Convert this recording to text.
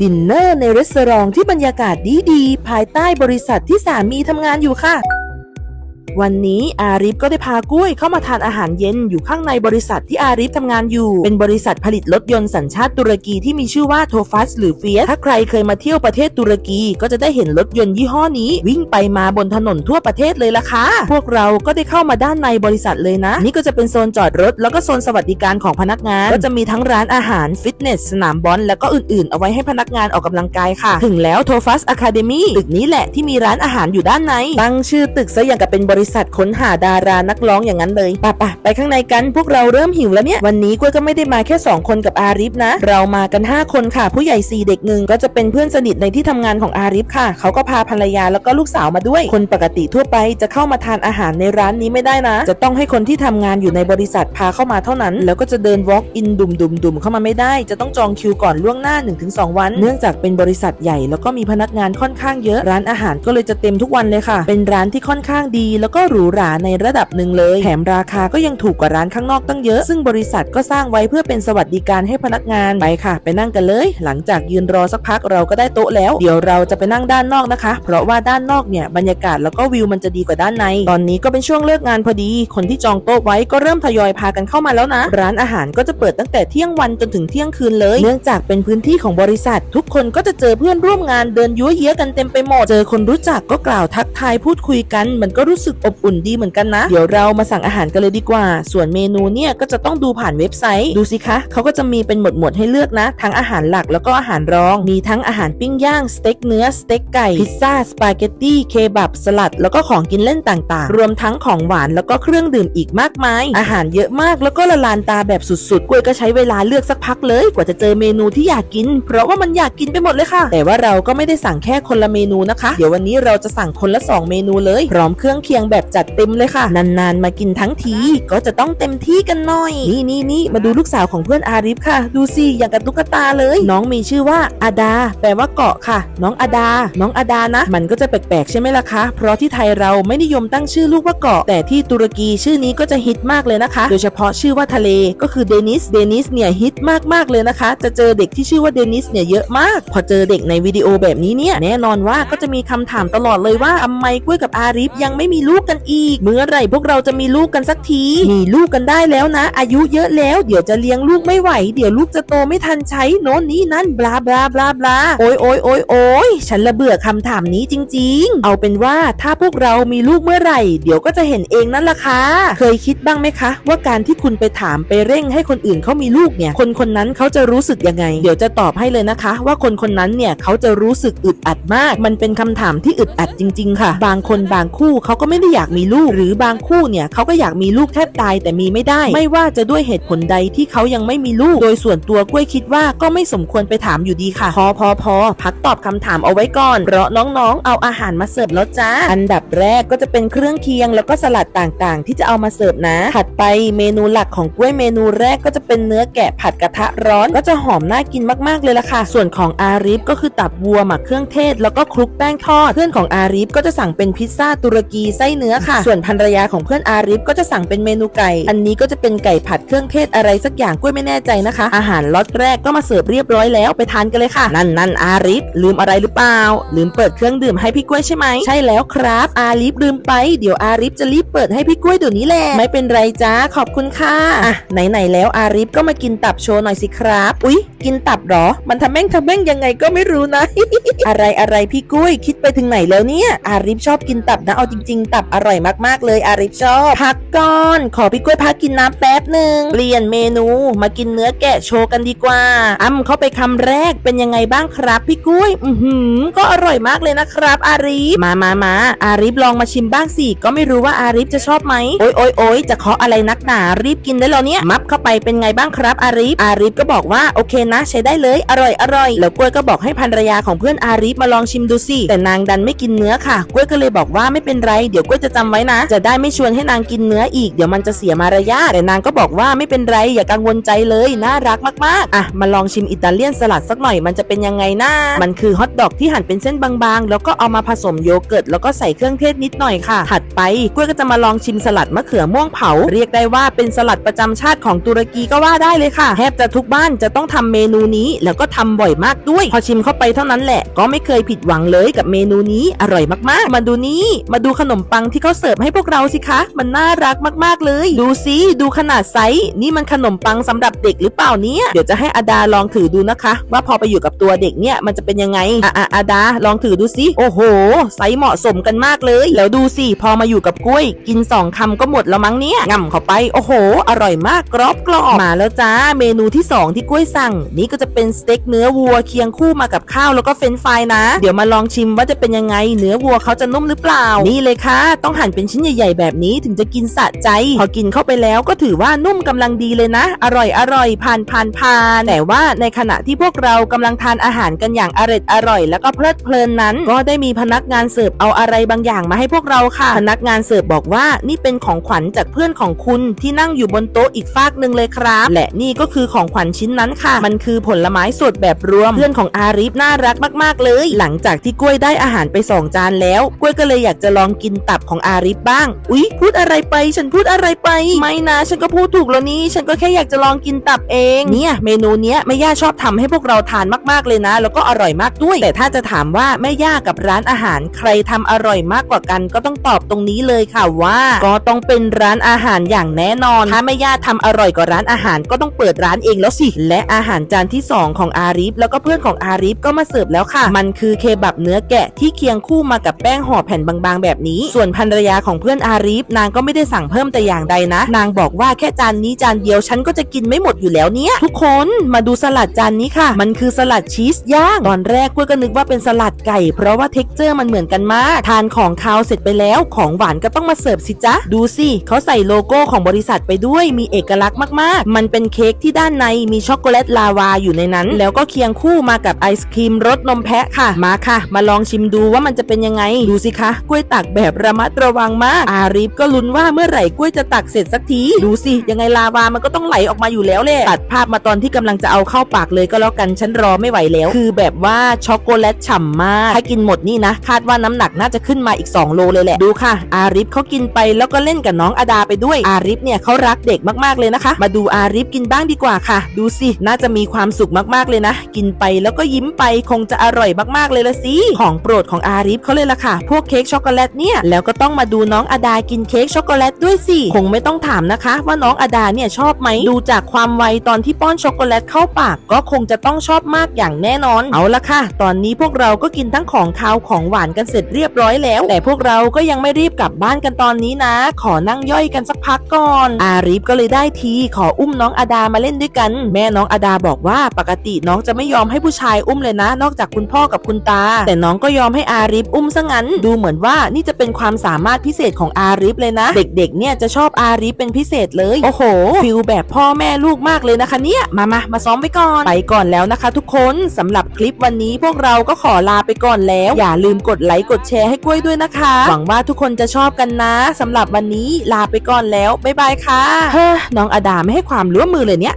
ดินเนอร์ในรีสอร์ทที่บรรยากาศดีๆ ภายใต้บริษัทที่สามีทำงานอยู่ค่ะ วันนี้อาริฟก็ได้พากล้วยเข้ามาทานอาหารเย็นอยู่ข้างในบริษัทที่อาริฟทำงานอยู่ เป็นบริษัทผลิตรถยนต์สัญชาติตุรกีที่มีชื่อว่าโทฟัสหรือเฟียสถ้าใครเคยมาเที่ยวประเทศตุรกีก็จะได้เห็นรถยนต์ยี่ห้อนี้ วิ่งไปมาบนถนนทั่วประเทศเลยล่ะค่ะ พวกเราก็ได้เข้ามาด้านในบริษัทเลยนะ นี่ก็จะเป็นโซนจอดรถ แล้วก็โซนสวัสดิการของพนักงาน ก็จะมีทั้งร้านอาหารฟิตเนสสนามบอลแล้วก็อื่นๆ เอาไว้ให้พนักงานออกกำลังกายค่ะ ถึงแล้วโทฟัสอะคาเดมี่ตึกนี้แหละที่มีร้านอาหารอยู่ด้านในตั้งชื่อตึกซะอย่างกับเป็นบริษัทค้นหาดารานักร้องอย่างนั้นเลยป่ะป่ะไปข้างในกันพวกเราเริ่มหิวแล้วเนี่ย วันนี้กล้วยก็ไม่ได้มาแค่ 2 คนกับอาริฟนะ เรามากัน 5 คนค่ะ ผู้ใหญ่4เด็กหนึ่งก็จะเป็นเพื่อนสนิทในที่ทำงานของอาริฟค่ะ เขาก็พาภรรยาแล้วก็ลูกสาวมาด้วย คนปกติทั่วไปจะเข้ามาทานอาหารในร้านนี้ไม่ได้นะ จะต้องให้คนที่ทำงานอยู่ในบริษัทพาเข้ามาเท่านั้น แล้วก็จะเดิน walk in ดุมดุมดุมเข้ามาไม่ได้ จะต้องจองคิวก่อนล่วงหน้า 1-2 วัน เนื่องจากเป็นบริษัทใหญ่แล้วก็มีพนักงานค่อนข้างเยอะร้านอาหารก็เลยจะเต็มทุกวันเลยค่ะ เป็นร้านที่ค่อนข้างดีแล้วก็หรูหราในระดับหนึ่งเลย แถมราคาก็ยังถูกกว่าร้านข้างนอกตั้งเยอะ ซึ่งบริษัทก็สร้างไว้เพื่อเป็นสวัสดิการให้พนักงานไปค่ะ ไปนั่งกันเลย หลังจากยืนรอสักพักเราก็ได้โต๊ะแล้ว เดี๋ยวเราจะไปนั่งด้านนอกนะคะ เพราะว่าด้านนอกเนี่ยบรรยากาศแล้วก็วิวมันจะดีกว่าด้านใน ตอนนี้ก็เป็นช่วงเลิกงานพอดี คนที่จองโต๊ะไว้ก็เริ่มทยอยพากันเข้ามาแล้วนะ ร้านอาหารก็จะเปิดตั้งแต่เที่ยงวันจนถึงเที่ยงคืนเลย เนื่องจากเป็นพื้นที่ของบริษัท ทุกคนก็จะเจอเพื่อนร่วมงานเดินยั่วเยี้ยกันเต็มไปหมด เจอคนรู้จักก็กล่าวทักทายพูดคุยกัน มันก็รู้สึกอบอุ่นดีเหมือนกันนะ เดี๋ยวเรามาสั่งอาหารกันเลยดีกว่า ส่วนเมนูเนี่ยก็จะต้องดูผ่านเว็บไซต์ ดูสิคะเขาก็จะมีเป็นหมวดหมวดให้เลือกนะ ทั้งอาหารหลักแล้วก็อาหารรอง มีทั้งอาหารปิ้งย่าง สเต็กเนื้อ สเต็กไก่ พิซซ่า สปาเกตตี้ เคบับ สลัด แล้วก็ของกินเล่นต่างๆ รวมทั้งของหวานแล้วก็เครื่องดื่มอีกมากมาย อาหารเยอะมากแล้วก็ละลานตาแบบสุดๆกล้วยก็ใช้เวลาเลือกสักพักเลย กว่าจะเจอเมนูที่อยากกิน เพราะว่ามันอยากกินไปหมดเลยค่ะ แต่ว่าเราก็ไม่ได้สั่งแค่คนละเมนูนะคะ เดี๋ยววันนี้เราจะสั่งคนละ 2 เมนูเลย พร้อมเครื่องเคียงแบบจัดเต็มเลยค่ะ นานๆ มากินทั้งทีก็จะต้องเต็มที่กันหน่อย นี่นี่นี่มาดูลูกสาวของเพื่อนอาริฟค่ะ ดูสิอย่างกับตุ๊กตาเลย น้องมีชื่อว่าอาดา แปลว่าเกาะค่ะ น้องอาดา น้องอาดานะ มันก็จะแปลกๆใช่ไหมล่ะคะ เพราะที่ไทยเราไม่นิยมตั้งชื่อลูกว่าเกาะ แต่ที่ตุรกีชื่อนี้ก็จะฮิตมากเลยนะคะ โดยเฉพาะชื่อว่าทะเลก็คือเดนิส เดนิสเนี่ยฮิตมากๆเลยนะคะ จะเจอเด็กที่ชื่อว่าเดนิสเนี่ยเยอะมาก พอเจอเด็กในวิดีโอแบบนี้เนี่ยแน่นอนว่าก็จะมีคำถามตลอดเลยว่าทำไมกล้วยกับอาริฟยังไม่มีลูกกันอีก เมื่อไหร่พวกเราจะมีลูกกันสักที มีลูกกันได้แล้วนะ อายุเยอะแล้วเดี๋ยวจะเลี้ยงลูกไม่ไหว เดี๋ยวลูกจะโตไม่ทันใช้โน่นนี่นั่นบลาบลาบลาบลาโอ้ยโอ้ยโอ้ยโอ้ยฉันละเบื่อคำถามนี้จริง ๆ เอาเป็นว่าถ้าพวกเรามีลูกเมื่อไหร่ เดี๋ยวก็จะเห็นเองนั่นละค่ะเคยคิดบ้างไหมคะ ว่าการที่คุณไปถามไปเร่งให้คนอื่นเขามีลูกเนี่ย คนคนนั้นเขาจะรู้สึกยังไง เดี๋ยวจะตอบให้เลยนะคะ ว่าคนคนนั้นเนี่ยเขาจะรู้สึกอึดอัดมาก มันเป็นคำถามที่อึดอัดจริง ๆ ค่ะ บางคนบางคู่เขาก็ไม่ได้อยากมีลูก หรือบางคู่เนี่ยเขาก็อยากมีลูกแทบตายแต่มีไม่ได้ ไม่ว่าจะด้วยเหตุผลใดที่เขายังไม่มีลูก โดยส่วนตัวกล้วยคิดว่าก็ไม่สมควรไปถามอยู่ดีค่ะ พอพอพอพักตอบคำถามเอาไว้ก่อน เพราะน้องๆ เอาอาหารมาเสิร์ฟแล้วจ้า อันดับแรกก็จะเป็นเครื่องเคียงแล้วก็สลัดต่างๆ ที่จะเอามาเสิร์ฟนะ ถัดไปเมนูหลักของกล้วยเมนูแรกก็จะเป็นเนื้อแกะผัดกระทะร้อน ก็จะหอมน่ากินมากๆเลยล่ะค่ะ ส่วนของอาริฟก็คือตับวัวหมักเครื่องเทศ แล้วก็คลุกแป้งทอด เพื่อนของอาริฟก็จะสั่งเป็นพิซซ่าตุรกีไส้เนื้อค่ะ ส่วนภรรยาของเพื่อนอาริฟก็จะสั่งเป็นเมนูไก่ อันนี้ก็จะเป็นไก่ผัดเครื่องเทศอะไรสักอย่างกล้วยไม่แน่ใจนะคะ อาหารล็อตแรกก็มาเสิร์ฟเรียบร้อยแล้วไปทานกันเลยค่ะ นั่นนั่นอาริฟลืมอะไรหรือเปล่า ลืมเปิดเครื่องดื่มให้พี่กล้วยใช่ไหมใช่แล้วครับ อาริฟลืมไปเดี๋ยวอาริฟจะรีบเปิดให้พี่กล้วยเดี๋ยวนี้แหละไม่เป็นไรจ้าขอบคุณค่ะอะไหนๆแล้วอาริฟก็มากินตับโชว์หน่อยสิครับ อุ๊ย กินตับเหรอ มันทำแม่งทำแม่งยังไงก็ไม่รู้นะ อะไรอะไรพี่กุ้ยคิดไปถึงไหนแล้วเนี่ย อาริฟชอบกินตับนะเอาจริง ๆ ตับอร่อยมากๆเลยอาริฟชอบ พักก่อน ขอพี่กุ้ยพักกินน้ำแป๊บหนึ่งเปลี่ยนเมนูมากินเนื้อแกะโชว์กันดีกว่าอ้ำเข้าไปคำแรกเป็นยังไงบ้างครับ พี่กุ้ยอือหือ ก็อร่อยมากเลยนะครับ อาริฟมามามาอาริฟลองมาชิมบ้างสิก็ไม่รู้ว่าอาริฟจะชอบไหมโอ๊ยโอ๊ยโอ๊ยจะเคาะอะไรนักหนารีบกินได้แล้วเนี่ยมับเข้าไปเป็นไงบ้างครับ อาริฟอาริฟก็บอกว่าโอเคนะ ใช้ได้เลย อร่อยอร่อยแล้วกล้วยก็บอกให้ภรรยาของเพื่อนอาริฟมาลองชิมดูสิแต่นางดันไม่กินเนื้อค่ะ กล้วยก็เลยบอกว่าไม่เป็นไรเดี๋ยวกล้วยจะจำไว้นะ จะได้ไม่ชวนให้นางกินเนื้ออีก เดี๋ยวมันจะเสียมารยาทแต่นางก็บอกว่าไม่เป็นไรอย่ากังวลใจเลยน่ารักมากๆอะมาลองชิมอิตาเลียนสลัดสักหน่อยมันจะเป็นยังไงนะมันคือฮอทดอกที่หั่นเป็นเส้นบางๆ แล้วก็เอามาผสมโยเกิร์ตแล้วก็ใส่เครื่องเทศนิดหน่อยค่ะ ถัดไปกล้วยก็จะมาลองชิมสลัดมะเขือม่วงเผา เรียกได้ว่าเป็นสลัดประจำชาติของตุรกีก็ว่าได้เลยค่ะแทบจะทุกบ้านจะต้องทำเมนูนี้แล้วก็ทำบ่อยมากด้วย พอชิมเข้าไปเท่านั้นแหละ ก็ไม่เคยผิดหวังเลยกับเมนูนี้อร่อยมากๆ มาดูนี้มาดูขนมปังที่เขาเสิร์ฟให้พวกเราสิคะ มันน่ารักมากๆเลย ดูสิดูขนาดไซส์นี่มันขนมปังสำหรับเด็กหรือเปล่าเนี่ยเดี๋ยวจะให้อาดาลองถือดูนะคะ ว่าพอไปอยู่กับตัวเด็กเนี่ยมันจะเป็นยังไงอะอะอาดาลองถือดูสิโอ้โห ไซส์เหมาะสมกันมากเลย แล้วดูสิพอมาอยู่กับกล้วย กินสองคำก็หมดแล้วมั้งเนี่ยง่ำเข้าไปโอ้โห อร่อยมากกรอบกรอบมาแล้วจ้าเมนูที่สองที่กล้วยสั่ง นี่ก็จะเป็นสเต็กเนื้อวัวเคียงคู่มากับข้าวแล้วก็เฟรนฟรายนะ เดี๋ยวมาลองชิมว่าจะเป็นยังไง เนื้อวัวเขาจะนุ่มหรือเปล่า นี่เลยค่ะต้องหั่นเป็นชิ้นใหญ่ ๆ แบบนี้ถึงจะกินสะใจ พอกินเข้าไปแล้วก็ถือว่านุ่มกำลังดีเลยนะ อร่อยอร่อยผ่านผ่านผ่านแต่ว่าในขณะที่พวกเรากำลังทานอาหารกันอย่างอร่อยอร่อย แล้วก็เพลิดเพลินนั้น ก็ได้มีพนักงานเสิร์ฟเอาอะไรบางอย่างมาให้พวกเราค่ะ พนักงานเสิร์ฟบอกว่านี่เป็นของขวัญจากเพื่อนของคุณที่นั่งอยู่บนโต๊ะอีกฟากหนึ่งเลยครับ และนี่ก็คือของขวัญชิ้นนั้นค่ะ มันคือผลไม้สดแบบรวม เพื่อนของอาริฟน่ารักมาก ๆ เลย หลังจากที่กล้วยได้อาหารไปสองจานแล้ว กล้วยก็เลยอยากจะลองกินตับของอาริฟบ้าง อุ๊ย พูดอะไรไป ฉันพูดอะไรไป ไม่นะ ฉันก็พูดถูกแล้วนี่ ฉันก็แค่อยากจะลองกินตับเอง เนี่ย เมนูเนี้ยแม่ย่าชอบทำให้พวกเราทานมากๆเลยนะ แล้วก็อร่อยมากด้วย แต่ถ้าจะถามว่าแม่ย่ากับร้านอาหารใครทำอร่อยมากกว่ากัน ก็ต้องตอบตรงนี้เลยค่ะว่า ก็ต้องเป็นร้านอาหารอย่างแน่นอน ถ้าแม่ย่าทำอร่อยกว่าร้านอาหารก็ต้องเปิดร้านเองแล้วสิ และอาหารจานที่สองของอาริฟแล้วก็เพื่อนของอาริฟก็มาเสิร์ฟแล้วค่ะ มันคือเคบับเนื้อแกะที่เคียงคู่มากับแป้งห่อแผ่นบางๆ แบบนี้ ส่วนภรรยาของเพื่อนอาริฟนางก็ไม่ได้สั่งเพิ่มแต่อย่างใดนะ นางบอกว่าแค่จานนี้จานเดียวฉันก็จะกินไม่หมดอยู่แล้วเนี่ย ทุกคนมาดูสลัดจานนี้ค่ะ มันคือสลัดชีสย่างตอนแรกกล้วยก็นึกว่าเป็นสลัดไก่ เพราะว่าเท็กเจอร์มันเหมือนกันมากทานของคาวเสร็จไปแล้วของหวานก็ต้องมาเสิร์ฟสิจ๊ะดูสิเขาใส่โลโก้ของบริษัทไปด้วยมีเอกลักษณ์มากๆ มันเป็นเค้กที่ด้านในมีช็อกโกแลตลาวาอยู่ในนั้น แล้วก็เคียงคู่มากับไอศครีมรสนมแพะค่ะมาค่ะ มาลองชิมดูว่ามันจะเป็นยังไงดูสิคะกล้วยตักแบบระมัดระวังมาก อาริฟก็ลุ้นว่าเมื่อไหร่กล้วยจะตักเสร็จสักที ดูสิ ยังไงลาวามันก็ต้องไหลออกมาอยู่แล้วแหละตัดภาพมาตอนที่กำลังจะเอาเข้าปากเลยก็แล้วกันฉันรอไม่ไหวแล้ว คือแบบว่าช็อกโกแลตฉ่ำมากถ้ากินหมดนี่นะ คาดว่าน้ำหนักน่าจะขึ้นมาอีก 2 โลเลยแหละดูค่ะ อาริฟเขากินไปแล้วก็เล่นกับน้องอาดาไปด้วยอาริฟเนี่ยเขารักเด็กมากๆเลยนะคะ มาดูอาริฟกินบ้างดีกว่าค่ะ ดูสิน่าจะมีความสุขมากๆเลยนะ กินไปแล้วก็ยิ้มไปคงจะอร่อยมากๆเลยละสิของโปรดของอาริฟเขาเลยล่ะค่ะ พวกเค้กช็อกโกแลตเนี่ยแล้วก็ต้องมาดูน้องอาดากินเค้กช็อกโกแลตด้วยสิ คงไม่ต้องถามนะคะ ว่าน้องอาดาเนี่ยชอบไหม ดูจากความไวตอนที่ป้อนช็อกโกแลตเข้าปาก ก็คงจะต้องชอบมากอย่างแน่นอน เอาละค่ะ ตอนนี้พวกเราก็กินทั้งของคาวของหวานกันเสร็จเรียบร้อยแล้ว แต่พวกเราก็ยังไม่รีบกลับบ้านกันตอนนี้นะ ขอนั่งย่อยกันสักพักก่อน อาริฟก็เลยได้ทีขออุ้มน้องอาดามาเล่นด้วยกัน แม่น้องอาดาบอกว่าปกติน้องจะไม่ยอมให้ผู้ชายอุ้มเลยนะ นอกจากคุณพ่อกับคุณตา แต่น้องก็ยอมให้อาริฟอุ้มซะงั้น ดูเหมือนว่านี่จะเป็นความสามารถพิเศษของอาริฟเลยนะ เด็กๆ เนี่ยจะชอบอาริฟเป็นพิเศษเลย โอ้โห ฟิลแบบพ่อแม่ลูกมากเลยนะคะเนี่ย มามามาซ้อมไปก่อน ไปก่อนแล้วนะคะ ทุกคนสำหรับคลิปวันนี้พวกเราก็ขอลาไปก่อนแล้ว อย่าลืมกดไลค์กดแชร์ให้กล้วยด้วยนะคะ หวังว่าทุกคนจะชอบกันนะสำหรับวันนี้ลาไปก่อนแล้วบ๊ายบายค่ะเฮ้อน้องอดาไม่ให้ความร่วมมือเลยเนี่ย